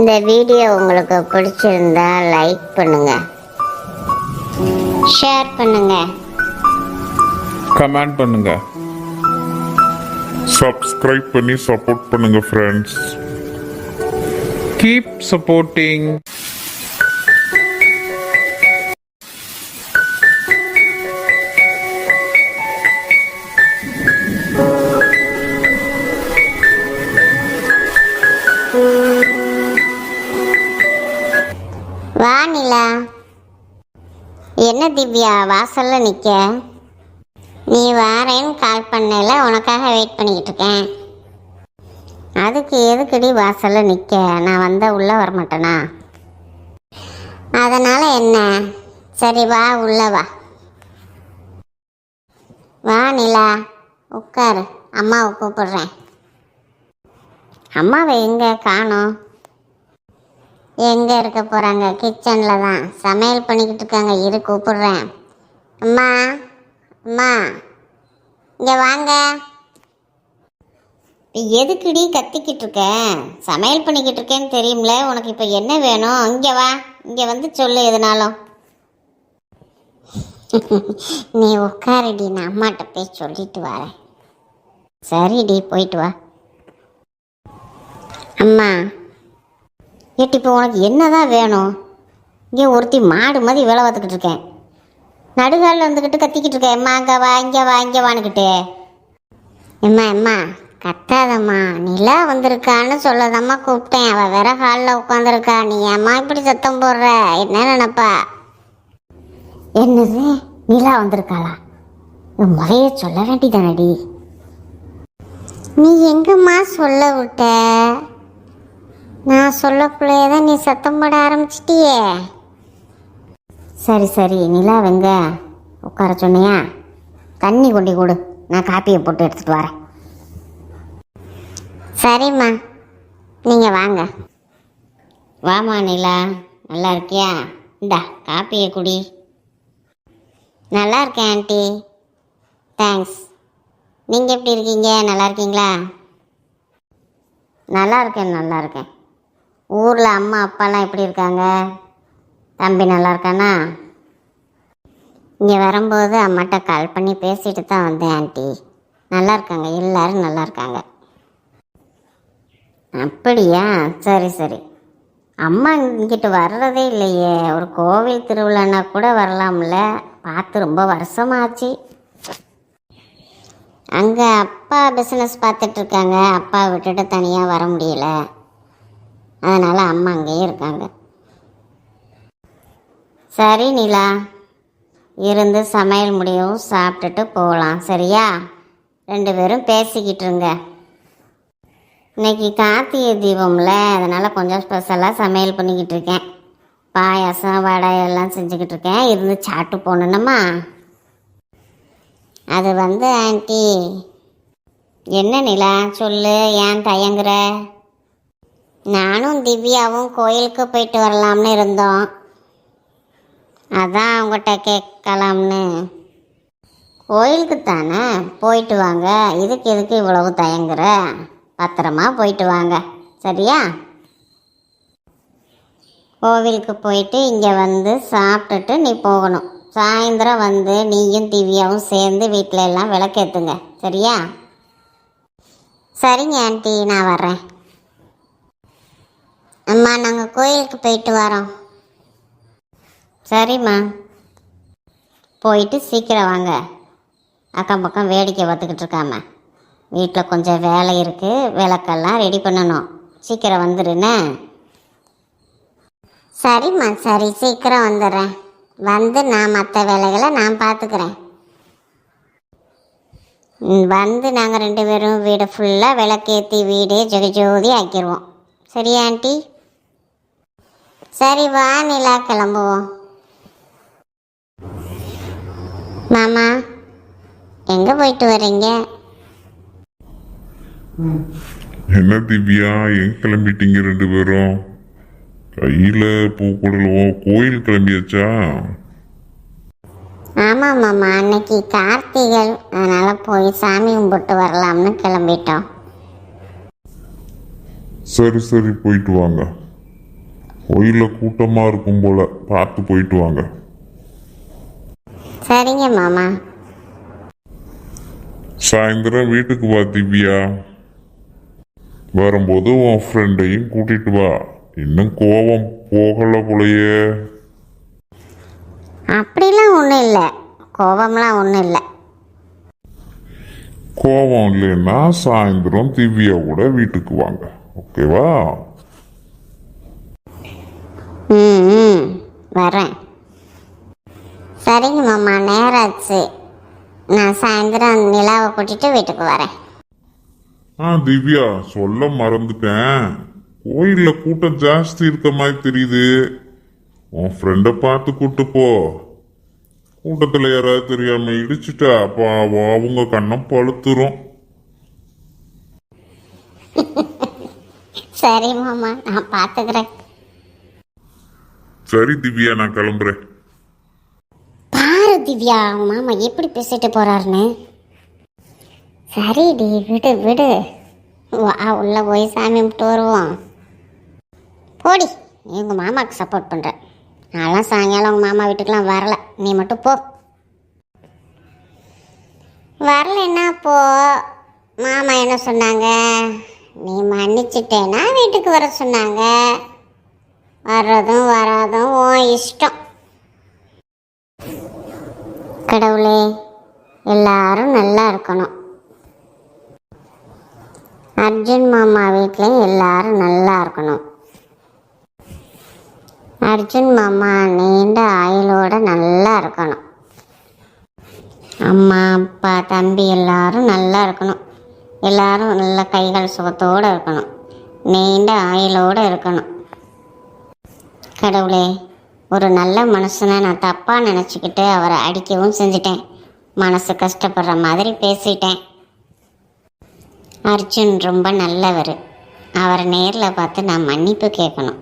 இந்த வீடியோ உங்களுக்கு பிடிச்சிருந்தா லைக் பண்ணுங்க. ஷேர் பண்ணுங்க. கமெண்ட் பண்ணுங்க. சப்ஸ்கிரைப் பண்ணி சப்போர்ட் பண்ணுங்க ஃப்ரெண்ட்ஸ் கீப் சப்போர்ட்டிங் வரீங்களா என்ன திவ்யா வாசல்ல நிக்க? நீ வாரேன்னு கால் பண்ணல உனக்காக வெயிட் பண்ணிக்கிட்டு இருக்கேன். அதுக்கு எதுக்கடி வாசல்ல நிக்க? நான் வந்தா உள்ள வரமாட்டேனா? அதனால என்ன? சரி வா உள்ள வா. வா நிலா. உட்காரு. அம்மாவை கூப்பிடுறேன். அம்மாவை எங்க? காணும். எங்கே இருக்க போகிறாங்க கிச்சனில் தான். சமையல் பண்ணிக்கிட்டு இருக்காங்க. இரு கூப்பிடுறேன். அம்மா அம்மா. இங்கே வாங்க. எதுக்குடி கத்திக்கிட்டு இருக்க? சமையல் பண்ணிக்கிட்டு இருக்கேன்னு தெரியும்ல. உனக்கு இப்போ என்ன வேணும்? இங்கே வா. இங்கே வந்து சொல்லு எதுனாலும். நீ உட்காருடி. நான் அம்மாட்ட போய் சொல்லிட்டு வரேன். சரிடி போயிட்டு வா. அம்மா. ஏட்டி இப்போ உனக்கு என்ன தான் வேணும்? இங்கே ஒருத்தி மாடு மாதிரி வேலை பார்த்துக்கிட்டு இருக்கேன். நடுகாலில் வந்துக்கிட்டு கத்திக்கிட்டு இருக்கேன். எம்மா அங்கே வா இங்கே வா இங்கே வானுக்கிட்டு எம்மா எம்மா கத்தாதம்மா. நிலா வந்திருக்கான்னு சொல்லதாம்மா கூப்பிட்டேன். அவள் வேற ஹாலில் உட்காந்துருக்கா நீ ஏம்மா இப்படி சத்தம் போடுற? என்ன நினப்பா? என்னது? நிலா வந்திருக்காளா? உன் முறைய சொல்ல வேண்டியதானடி நீ எங்கம்மா சொல்ல விட்ட? நான் சொல்லக்குள்ளேயே தான் நீ சத்தம் போட ஆரம்பிச்சிட்டியே. சரி சரி நிலா வெங்க. உட்கார சொன்னியா? தண்ணி கொண்டு கொடு. நான் காப்பியை போட்டு எடுத்துகிட்டு வரேன். சரிம்மா. நீங்கள் வாங்க. வாமா நிலா. நல்லா இருக்கியா? இந்தா காப்பியை குடி. நல்லா இருக்கேன் ஆண்டி. தேங்க்ஸ் நீங்கள் எப்படி இருக்கீங்க? நல்லா இருக்கீங்களா? நல்லா இருக்கேன் நல்லா இருக்கேன். ஊரில் அம்மா அப்பாலாம் எப்படி இருக்காங்க? தம்பி நல்லா இருக்கானா? இங்கே வரும்போது அம்மாட்ட கால் பண்ணி பேசிட்டு தான் வந்தேன் ஆண்டி. நல்லா இருக்காங்க எல்லாரும் நல்லா இருக்காங்க. அப்படியா? சரி சரி. அம்மா இங்கிட்டு வர்றதே இல்லையே. ஒரு கோவில் திருவிழான்னா கூட வரலாம்ல. பார்த்து ரொம்ப வருஷமாச்சு. அங்கே அப்பா பிஸ்னஸ் பார்த்துட்ருக்காங்க அப்பா விட்டுட்டு தனியாக வர முடியல. அதனால் அம்மா அங்கேயே இருக்காங்க. சரி நிலா. இருந்து சமையல் முடியவும் சாப்பிட்டுட்டு போகலாம். சரியா? ரெண்டு பேரும் பேசிக்கிட்டு இருங்க. இன்னைக்கு கார்த்திகை தீபம்ல அதனால் கொஞ்சம் ஸ்பெஷலாக சமையல் பண்ணிக்கிட்டு இருக்கேன். பாயாசம் வடை எல்லாம் செஞ்சுக்கிட்டு இருக்கேன். இருந்து சாப்பிட்டு போகணுன்னம்மா அது வந்து ஆண்டி. என்ன நிலா? சொல்லு. ஏன் தயங்குற? நானும் திவ்யாவும் கோயிலுக்கு போயிட்டு வரலாம்னு இருந்தோம். அதான் அவங்ககிட்ட கேட்கலாம்னு. கோயிலுக்கு தானே? போயிட்டு வாங்க. இதுக்கு எதுக்கு இவ்வளவு தயங்குற? பத்திரமா போயிட்டு வாங்க. சரியா? கோவிலுக்கு போயிட்டு இங்கே வந்து சாப்பிட்டுட்டு நீ போகணும். சாயந்தரம் வந்து நீயும் திவ்யாவும் சேர்ந்து வீட்டில் எல்லாம் விளக்கேற்றுங்க சரியா? சரிங்க ஆண்டி நான் வர்றேன். அம்மா நாங்கள் கோயிலுக்கு போயிட்டு வரோம். சரிம்மா. போயிட்டு சீக்கிரம் வாங்க. அக்கம் பக்கம் வேடிக்கை பார்த்துக்கிட்டு இருக்காம. வீட்டில் கொஞ்சம் வேலை இருக்குது விளக்கெல்லாம் ரெடி பண்ணணும். சீக்கிரம் வந்துடுண்ணே சரிம்மா சரி சீக்கிரம் வந்துடுறேன். வந்து நான் மற்ற வேலைகளை நான் பார்த்துக்கிறேன். வந்து நாங்கள் ரெண்டு பேரும் வீடு ஃபுல்லாக விளக்கேற்றி வீடு ஜெகஜோதி ஆக்கிடுவோம் சரியா ஆண்டி? சரி வா நிலா கிளம்புவோம். மாமா எங்கே போயிட்டு வர்றீங்க? என்ன திவ்யா எங்க கிளம்பிட்டீங்க ரெண்டு பேரும்? கையில பூக்குடலோ கோயில் கிளம்பியாச்சா? ஆமாம் மாமா அன்னைக்கு கார்த்திகை அதனால் போய் சாமி கும்பிட்டு வரலாம்னு கிளம்பிட்டோம். சரி சரி போயிட்டு வாங்க. கோயிலில் கூட்டமாக இருக்கும் போல பார்த்து போயிட்டு வாங்க. சரிங்க மாமா. சாயந்தரம் வீட்டுக்கு வா திவ்யா. வரும்போது உன் ஃப்ரெண்டையும் கூட்டிட்டு வா. இன்னும் கோபம் போகல போலயே. அப்படிலாம் ஒன்றும் இல்லை. கோபம்லாம் ஒன்றும் இல்லை. கோபம் இல்லைன்னா சாயந்தரம் திவ்யா கூட வீட்டுக்கு வாங்க. ஓகேவா? ம் ம். வரேன். சரிங்க மாமா நேராச்சு. நான் சாயந்தரம் நிலாவை கூட்டிட்டு வீட்டுக்கு வரேன். ஆ திவ்யா சொல்ல மறந்துட்டேன். கோயில்ல கூட்டம் ஜாஸ்தி இருக்க மாதிரி தெரியுது. உன் ஃப்ரெண்டை பார்த்து கூட்டு போ. கூட்டத்தில் யாராவது தெரியாம இடிச்சிட்டா அப்போ அவ- அவங்க கண்ணம் பழுத்துரும். சரி மாமா நான் பார்த்துக்கிறேன் சரி திவ்யா நான் கிளம்புறேன். பாரு திவ்யா அவன் மாமா எப்படி பேசிட்டு போறாருன்னு. சரிடி விடு விடு. வா உள்ள போய் சாமி கும்பிட்டு வருவோம். போடி எங்க மாமாவுக்கு சப்போர்ட் பண்ற. நான்லாம் சாயங்காலம் உங்க மாமா வீட்டுக்கெல்லாம் வரல. நீ மட்டும் போ. வரலைன்னா போ. மாமா என்ன சொன்னாங்க? நீ மன்னிச்சிட்டேன்னா வீட்டுக்கு வர சொன்னாங்க. வர்றதும் வராதும் ஓ இஷ்டம். கடவுளே எல்லாரும் நல்லா இருக்கணும். அர்ஜுன் மாமா வீட்லேயும் எல்லாரும் நல்லா இருக்கணும். அர்ஜுன் மாமா நீண்ட ஆயுளோட நல்லா இருக்கணும். அம்மா அப்பா தம்பி எல்லாரும் நல்லா இருக்கணும். எல்லாரும் நல்ல கைகள் சுகத்தோடு இருக்கணும். நீண்ட ஆயுளோடு இருக்கணும். கடவுளே ஒரு நல்ல மனுஷனை நான் தப்பாக நினச்சிக்கிட்டு அவரை அடிக்கவும் செஞ்சிட்டேன். மனசு கஷ்டப்படுற மாதிரி பேசிட்டேன். அர்ஜுன் ரொம்ப நல்லவர். அவரை நேரில் பார்த்து நான் மன்னிப்பு கேட்கணும்.